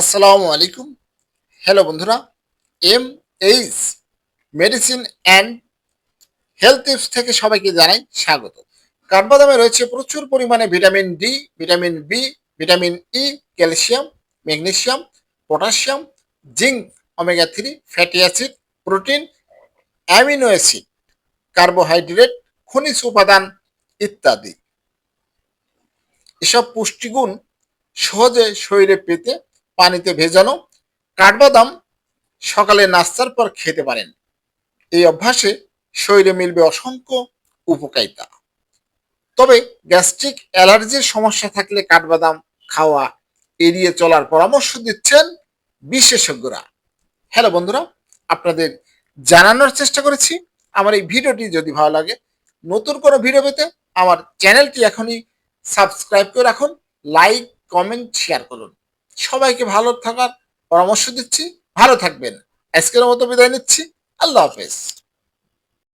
আসসালামু আলাইকুম। হ্যালো বন্ধুরা M H medicine and health tips থেকে সবাইকে জানাই স্বাগত। কাঠবাদামে রয়েছে প্রচুর পরিমাণে vitamin D vitamin B vitamin E calcium, magnesium potassium zinc, omega three, fatty acid, protein, amino acid, carbohydrate, খনিজ উপাদান ইত্যাদি। এসব পুষ্টিগুণ সহজে শরীরে পেতে পানিতে ভেজানো কাঠবাদাম সকালে নাস্তার পর খেতে পারেন। এই অভ্যাসে শরীরে মিলবে অসংখ্য উপকারিতা। তবে গ্যাস্ট্রিক অ্যালার্জির সমস্যা থাকলে কাঠবাদাম খাওয়া এড়িয়ে চলার পরামর্শ দিচ্ছেন বিশেষজ্ঞরা। হ্যালো বন্ধুরা, আপনাদের জানানোর চেষ্টা করেছি। আমার এই ভিডিওটি যদি ভালো লাগে, নতুন কোনো ভিডিও পেতে আমার চ্যানেলটি এখনই সাবস্ক্রাইব করে রাখুন, লাইক, কমেন্ট, শেয়ার করুন। সবাইকে ভালো থাকার পরামর্শ দিচ্ছি ভালো থাকবেন। আজকের মতো বিদায় নিচ্ছি। আল্লাহ হাফেজ।